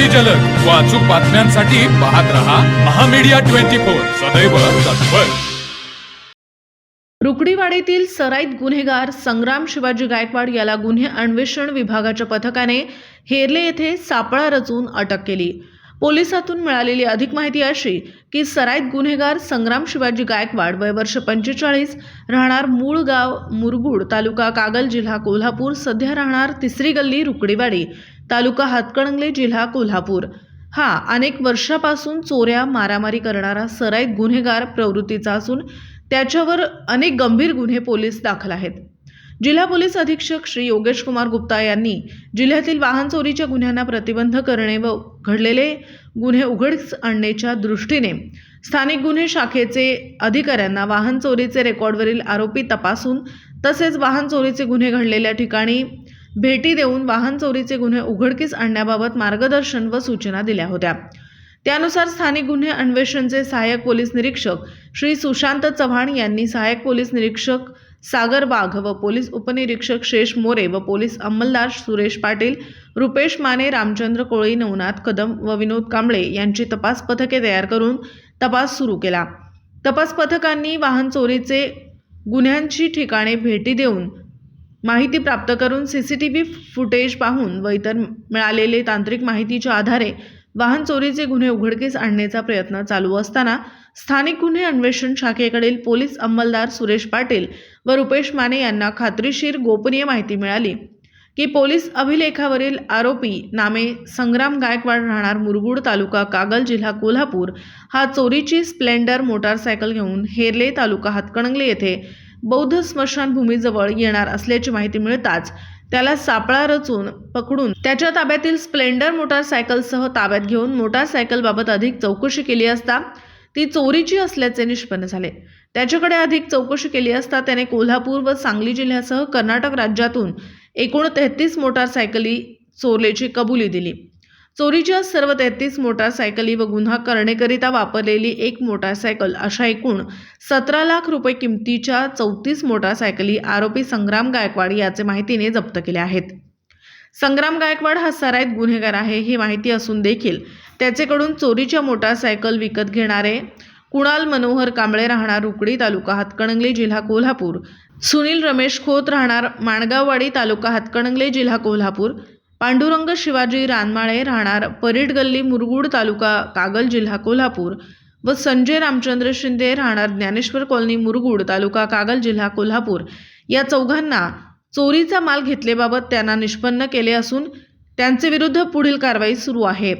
अति जलद. व अचूक बातम्यांसाठी पाहत रहा महामीडिया ट्वेंटी फोर. सदैव तत्पर. रुकडीवाडीतील सराईत गुन्हेगार संग्राम शिवाजी गायकवाड याला गुन्हे अन्वेषण विभागाच्या पथकाने हेरले येथे सापळा रचून अटक केली. पोलिसातून मिळालेली अधिक माहिती अशी की सराईत गुन्हेगार संग्राम शिवाजी गायकवाड वय वर्ष पंचेचाळीस राहणार मूळ गाव मुरगुड तालुका कागल जिल्हा कोल्हापूर सध्या राहणार तिसरी गल्ली रुकडीवाडी तालुका हातकणंगले जिल्हा कोल्हापूर. हा अनेक वर्षापासून चोऱ्या मारामारी करणारा सराईत गुन्हेगार प्रवृत्तीचा असून त्याच्यावर अनेक गंभीर गुन्हे पोलीस दाखल आहेत. जिल्हा पोलीस अधीक्षक श्री योगेश कुमार गुप्ता यांनी जिल्ह्यातील वाहन चोरीच्या गुन्ह्यांना प्रतिबंध करणे व घडलेले गुन्हे उघडकीस आणण्याच्या दृष्टीने स्थानिक गुन्हे शाखेचे अधिकाऱ्यांना वाहन चोरीचे रेकॉर्डवरील आरोपी तपासून तसेच वाहन चोरीचे गुन्हे घडलेल्या ठिकाणी भेटी देऊन वाहन चोरीचे गुन्हे उघडकीस आणण्याबाबत मार्गदर्शन व सूचना दिल्या होत्या. त्यानुसार स्थानिक गुन्हे अन्वेषणचे सहाय्यक पोलीस निरीक्षक श्री सुशांत चव्हाण यांनी सहाय्यक पोलीस निरीक्षक सागर वाघ व पोलीस उपनिरीक्षक शेष मोरे व पोलीस अंमलदार सुरेश पाटील रुपेश माने रामचंद्र कोळी नवनाथ कदम व विनोद कांबळे यांची तपास पथके तयार करून तपास सुरू केला. तपास पथकांनी वाहन चोरीचे गुन्ह्यांची ठिकाणे भेटी देऊन माहिती प्राप्त करून C C T V footage पाहून व इतर मिळालेले तांत्रिक माहितीच्या आधारे वाहन चोरीचे गुन्हे उघडकीस आणण्याचा प्रयत्न चालू असताना स्थानिक गुन्हे अन्वेषण शाखेकडील पोलीस अंमलदार सुरेश पाटील व रुपेश माने यांना खात्रीशीर गोपनीय माहिती मिळाली. की पोलीस अभिलेखावरील आरोपी नामे संग्राम गायकवाड राहणार मुरगुड तालुका कागल जिल्हा कोल्हापूर हा चोरीची स्प्लेंडर मोटारसायकल घेऊन हेरले तालुका हातकणंगले येथे बौद्ध स्मशानभूमीजवळ येणार असल्याची माहिती मिळताच त्याला सापळा रचून पकडून त्याच्या ताब्यातील स्प्लेंडर मोटारसायकलसह ताब्यात घेऊन मोटारसायकलबाबत अधिक चौकशी केली असता ती चोरीची असल्याचे निष्पन्न झाले. त्याच्याकडे अधिक चौकशी केली असता त्याने कोल्हापूर व सांगली जिल्ह्यासह कर्नाटक राज्यातून एकूण तेहतीस मोटारसायकली चोरल्याची कबुली दिली. चोरीच्या सर्व तेहतीस मोटारसायकली व गुन्हा करणेकरिता वापरलेली एक मोटारसायकल अशा एकूण सतरा लाख रुपये किमतीच्या चौतीस मोटारसायकली आरोपी संग्राम गायकवाड याचे माहितीने जप्त केल्या आहेत. संग्राम गायकवाड हा सराईत गुन्हेगार आहे ही माहिती असून देखील त्याचेकडून चोरीच्या मोटारसायकल विकत घेणारे कुणाल मनोहर कांबळे राहणार रुकडी तालुका हातकणंगले जिल्हा कोल्हापूर सुनील रमेश खोत राहणार माणगाववाडी तालुका हातकणंगले जिल्हा कोल्हापूर पांडुरंग शिवाजी रानमाळे राहणार परेड गल्ली मुरगुड तालुका कागल जिल्हा कोल्हापूर व संजय रामचंद्र शिंदे राहणार ज्ञानेश्वर कॉलनी मुरगुड तालुका कागल जिल्हा कोल्हापूर. या चौघांना चोरीचा माल घेतलेबाबत त्यांना निष्पन्न केले असून त्यांचे विरुद्ध पुढील कारवाई सुरू आहे.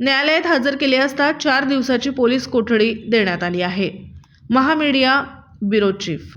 न्यायालयात हजर केले असता चार दिवसाची पोलीस कोठडी देण्यात आली आहे. Mahamedia bureau chief